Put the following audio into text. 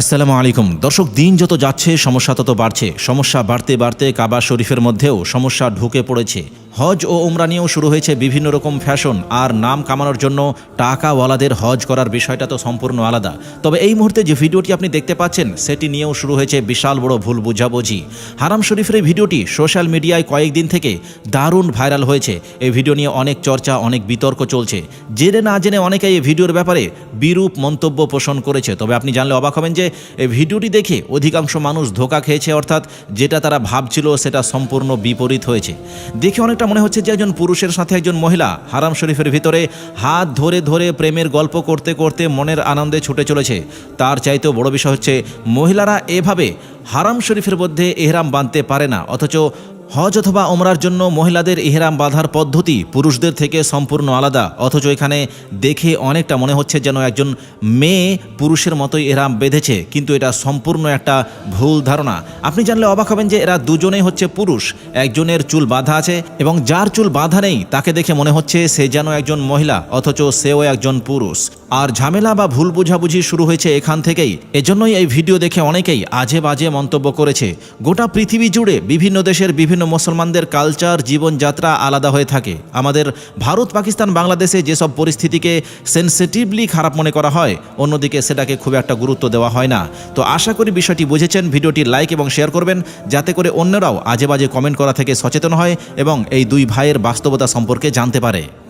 আসসালামু আলাইকুম। দর্শক, দিন যত যাচ্ছে, সমস্যা তত বাড়ছে। সমস্যা বাড়তে বাড়তে কাবা শরীফের মধ্যেও সমস্যা ঢুকে পড়েছে। হজ ও উমরা নিয়েও শুরু হয়েছে বিভিন্ন রকম ফ্যাশন আর নাম কামানোর জন্য টাকাওয়ালাদের হজ করার বিষয়টা তো সম্পূর্ণ আলাদা। তবে এই মুহূর্তে যে ভিডিওটি আপনি দেখতে পাচ্ছেন, সেটি নিয়েও শুরু হয়েছে বিশাল বড় ভুল বুঝাবুঝি। হারাম শরীফের এই ভিডিওটি সোশ্যাল মিডিয়ায় কয়েকদিন থেকে দারুণ ভাইরাল হয়েছে। এই ভিডিও নিয়ে অনেক চর্চা, অনেক বিতর্ক চলছে। জেনে না জেনে অনেকে এই ভিডিওর ব্যাপারে বিরূপ মন্তব্য পোষণ করেছে। তবে আপনি জানলে অবাক হবেন যে, এই ভিডিওটি দেখে অধিকাংশ মানুষ ধোকা খেয়েছে, অর্থাৎ যেটা তারা ভাবছিল সেটা সম্পূর্ণ বিপরীত হয়েছে। দেখে অনেকটা মনে হচ্ছে যে একজন পুরুষের সাথে একজন মহিলা হারাম শরীফের ভিতরে হাত ধরে ধরে প্রেমের গল্প করতে করতে মনের আনন্দে ছুটে চলেছে। তার চাইতেও বড় বিষয় হচ্ছে মহিলারা এভাবে হারাম শরীফের মধ্যে এহরাম বাঁধতে পারে না। অথচ হজ অথবা ওমরার জন্য মহিলাদের ইহরাম বাঁধার পদ্ধতি পুরুষদের থেকে সম্পূর্ণ আলাদা। অথচ এখানে দেখে অনেকটা মনে হচ্ছে যেন একজন মেয়ে পুরুষের মতোই এহরাম বেঁধেছে, কিন্তু এটা সম্পূর্ণ একটা ভুল ধারণা। আপনি জানলে অবাক হবেন যে এরা দুজনেই হচ্ছে পুরুষ, একজনের চুল বাঁধা আছে এবং যার চুল বাঁধা নেই, তাকে দেখে মনে হচ্ছে সে যেন একজন মহিলা, অথচ সেও একজন পুরুষ। আর ঝামেলা বা ভুল বোঝাবুঝি শুরু হয়েছে এখান থেকেই। এজন্যই এই ভিডিও দেখে অনেকেই আজে বাজে মন্তব্য করেছে। গোটা পৃথিবী জুড়ে বিভিন্ন দেশের বিভিন্ন মুসলমানদের কালচার, জীবনযাত্রা আলাদা হয়ে থাকে। আমাদের ভারত, পাকিস্তান, বাংলাদেশে যেসব পরিস্থিতিকে সেন্সিটিভলি খারাপ মনে করা হয়, অন্যদিকে সেটাকে খুব একটা গুরুত্ব দেওয়া হয় না। তো আশা করি বিষয়টি বুঝেছেন। ভিডিওটি লাইক এবং শেয়ার করবেন। যাতে করে অন্যরাও আজে বাজে কমেন্ট করা থেকে সচেতন হয় এবং এই দুই ভাইয়ের বাস্তবতা সম্পর্কে জানতে পারে।